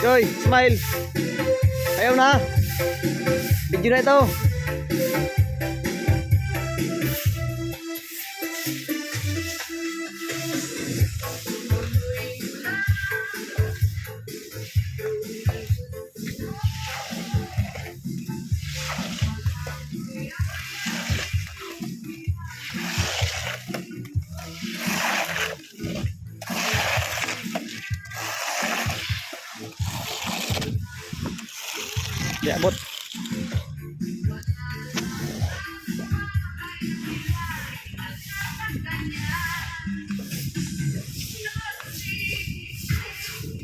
Joy, smile. Ayaw na. Video na ito. Dạ, dễ bớt